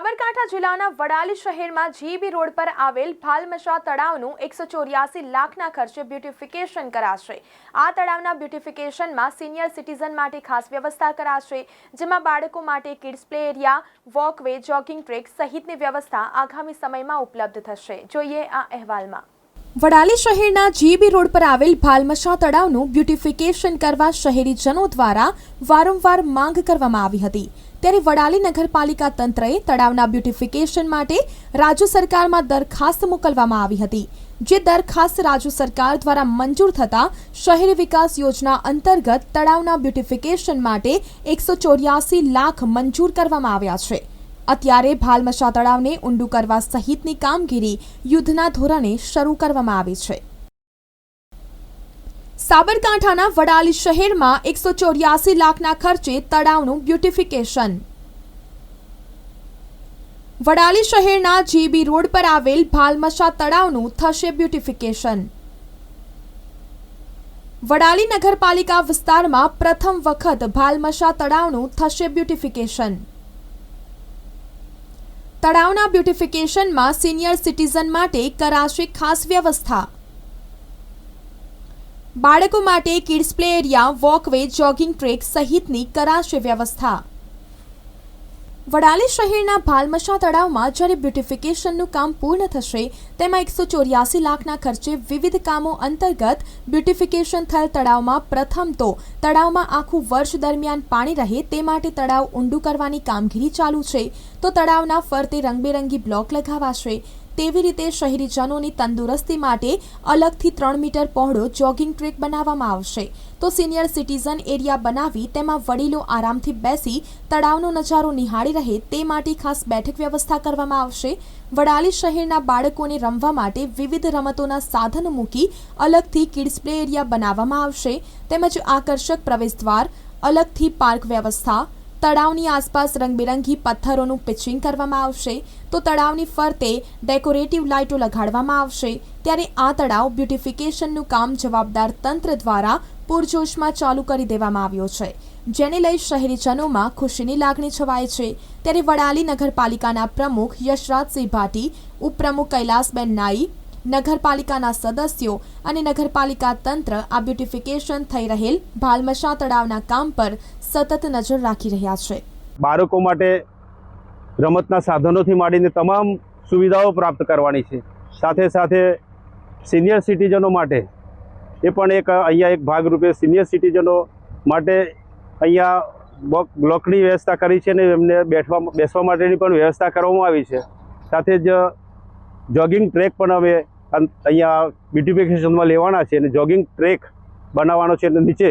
સાબરકાંઠા જિલ્લાના વડાલી શહેરમાં GB road પર આવેલ ભાલમશા તળાવનું એકસો ચોર્યાસી લાખના ખર્ચે બ્યુટિફિકેશન કરાશે. આ તળાવના બ્યુટિફિકેશનમાં સિનિયર સિટીઝન માટે ખાસ વ્યવસ્થા કરાશે, જેમાં બાળકો માટે kids play area, walkway, jogging track સહિતની વ્યવસ્થા આગામી સમયમાં ઉપલબ્ધ થશે. જોઈએ આ અહેવાલમાં. વડાલી શહેરના જીબી રોડ પર આવેલ ભાલમશા તળાવનું બ્યુટિફિકેશન કરવા શહેરીજનો દ્વારા વારંવાર માંગ કરવામાં આવી હતી. ત્યારે વડાલી નગરપાલિકા તંત્રએ તળાવના બ્યુટિફિકેશન માટે રાજ્ય સરકારમાં દરખાસ્ત મોકલવામાં આવી હતી, જે દરખાસ્ત રાજ્ય સરકાર દ્વારા મંજૂર થતાં શહેરી વિકાસ યોજના અંતર્ગત તળાવના બ્યુટિફિકેશન માટે એકસો ચોર્યાસી લાખ મંજૂર કરવામાં આવ્યા છે. અત્યારે ભાલમશા તળાવને ઊંડું કરવા સહિતની કામગીરી યુદ્ધના ધોરણે શરૂ કરવામાં આવી છે. સાબરકાંઠાના વડાલી શહેરમાં એકસો ચોર્યાસી લાખના ખર્ચે તળાવનું બ્યુટિફિકેશન. વડાલી શહેરના જીબી રોડ પર આવેલ ભાલમશા તળાવનું થશે બ્યુટિફિકેશન. વડાલી નગરપાલિકા વિસ્તારમાં પ્રથમ વખત ભાલમશા તળાવનું થશે બ્યુટિફિકેશન. તળાવના બ્યુટિફિકેશનમાં સિનિયર સિટીઝન માટે કરાશે ખાસ વ્યવસ્થા. બાળકો માટે kids play area, walkway, jogging track સહિતની કરાશે વ્યવસ્થા. વડાલી શહેરના ભાલમશા તળાવમાં જ્યારે બ્યુટિફિકેશનનું કામ પૂર્ણ થશે, તેમાં એકસો ચોર્યાસી લાખના ખર્ચે વિવિધ કામો અંતર્ગત બ્યુટિફિકેશન થયેલ તળાવમાં પ્રથમ તો તળાવમાં આખું વર્ષ દરમિયાન પાણી રહે તે માટે તળાવ ઊંડું કરવાની કામગીરી ચાલુ છે. તો તળાવના ફરતે રંગબેરંગી બ્લોક લગાવાશે. તેવી રીતે શહેરીજનોની તંદુરસ્તી માટે અલગથી ત્રણ મીટર પહોળો જોગિંગ ટ્રેક બનાવવામાં આવશે. તો સિનિયર સિટીઝન એરિયા બનાવી તેમાં વડીલો આરામથી બેસી તળાવનો નજારો નિહાળી રહે તે માટે ખાસ બેઠક વ્યવસ્થા કરવામાં આવશે. વડાલી શહેરના બાળકોને રમવા માટે વિવિધ રમતોના સાધનો મૂકી અલગથી કિડ્સ પ્લે એરિયા બનાવવામાં આવશે. તેમજ આકર્ષક પ્રવેશદ્વાર, અલગથી પાર્ક વ્યવસ્થા તળાવની આસપાસ રંગબેરંગી પથ્થરોનું પિચિંગ કરવામાં આવશે. તો તળાવની ફરતે ડેકોરેટિવ લાઇટો લગાડવામાં આવશે. ત્યારે આ તળાવ બ્યુટિફિકેશનનું કામ જવાબદાર તંત્ર દ્વારા પૂરજોશમાં ચાલુ કરી દેવામાં આવ્યો છે. જેને લઈ શહેરીજનોમાં ખુશીની લાગણી છવાય છે. ત્યારે વડાલી નગરપાલિકાના પ્રમુખ યશરાજસિંહ ભાટી, ઉપપ્રમુખ કૈલાસબેન નાઈ નગરપાલિકાના સદસ્યો અને નગરપાલિકા તંત્ર આ બ્યુટિફિકેશન થઈ રહેલ ભાલમશા તળાવના કામ પર સતત નજર રાખી રહ્યા છે. બાળકો માટે રમતના સાધનોથી માંડીને તમામ સુવિધાઓ પ્રાપ્ત કરવાની છે. સાથે સાથે સિનિયર સિટીઝનો માટે એ પણ એક અહીંયા એક ભાગરૂપે સિનિયર સિટીઝનો માટે અહીંયા બ્લોક બ્લોકની વ્યવસ્થા કરી છે અને એમને બેઠવા, બેસવા માટેની પણ વ્યવસ્થા કરવામાં આવી છે. સાથે જ જોગિંગ ટ્રેક પણ અમે અહીંયા બ્યુટિફિકેશનમાં લેવાના છે અને જોગિંગ ટ્રેક બનાવવાનો છે અને નીચે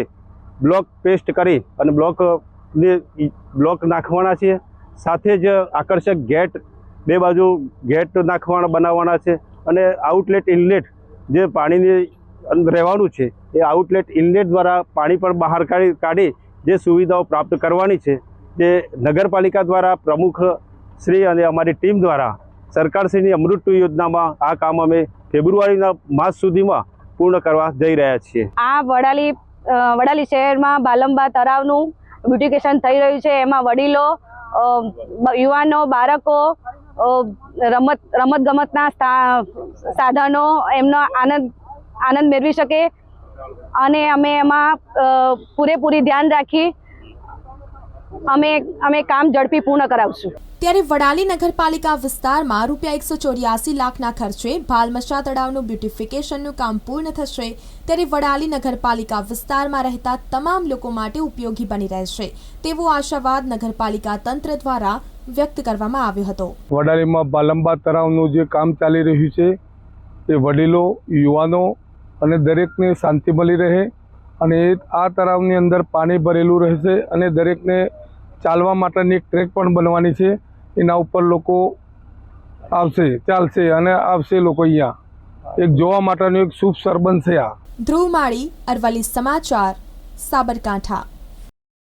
બ્લોક પેસ્ટ કરી અને બ્લોકને બ્લોક નાખવાના છે. સાથે જ આકર્ષક ગેટ બે બાજુ ગેટ નાખવાના, બનાવવાના છે અને આઉટલેટ ઇનલેટ જે પાણીની રહેવાનું છે એ આઉટલેટ ઇનલેટ દ્વારા પાણી પણ બહાર કાઢી કાઢી જે સુવિધાઓ પ્રાપ્ત કરવાની છે જે નગરપાલિકા દ્વારા પ્રમુખ શ્રી અને અમારી ટીમ દ્વારા સરકારશ્રીની અમૃત યોજનામાં આ કામ અમે ફેબ્રુઆરીના માસ સુધીમાં પૂર્ણ કરવા જઈ રહ્યા છીએ. આ વડાલી વડાલી શહેરમાં બાલંબા તળાવનું બ્યુટિકેશન થઈ રહ્યું છે. એમાં વડીલો યુવાનો, બાળકો રમત રમત ગમતના સાધનો એમનો આનંદ આનંદ મેળવી શકે. અને અમે એમાં પૂરેપૂરી ધ્યાન રાખી અમે અમે કામ ઝડપી પૂર્ણ કરાવશું. ત્યારે વડાલી નગરપાલિકા વિસ્તારમાં રૂપિયા એકસો ચોર્યાસી લાખના ખર્ચે ભાલમશા તળાવનું બ્યુટિફિકેશનનું કામ પૂર્ણ થશે ત્યારે વડાલી નગરપાલિકા વિસ્તારમાં રહેતા તમામ લોકો માટે ઉપયોગી બની રહેશે તેવો આશાવાદ નગરપાલિકા તંત્ર દ્વારા વ્યક્ત કરવામાં આવ્યો હતો. વડાલીમાં બાલંબા તળાવનું જે કામ ચાલી રહ્યું છે એ વડીલો યુવાનો અને દરેકને શાંતિ મળી રહે અને આ તળાવની અંદર પાણી ભરેલું રહેશે અને દરેકને ચાલવા માટેની એક ટ્રેક પણ બનવાની છે. એના ઉપર લોકો આવશે, ચાલશે અને આવશે લોકો અહીંયા. એક જોવા માટેનું એક શુભ સર બનશે આ. ધ્રુવ માળી, અરવલ્લી સમાચાર, સાબરકાંઠા.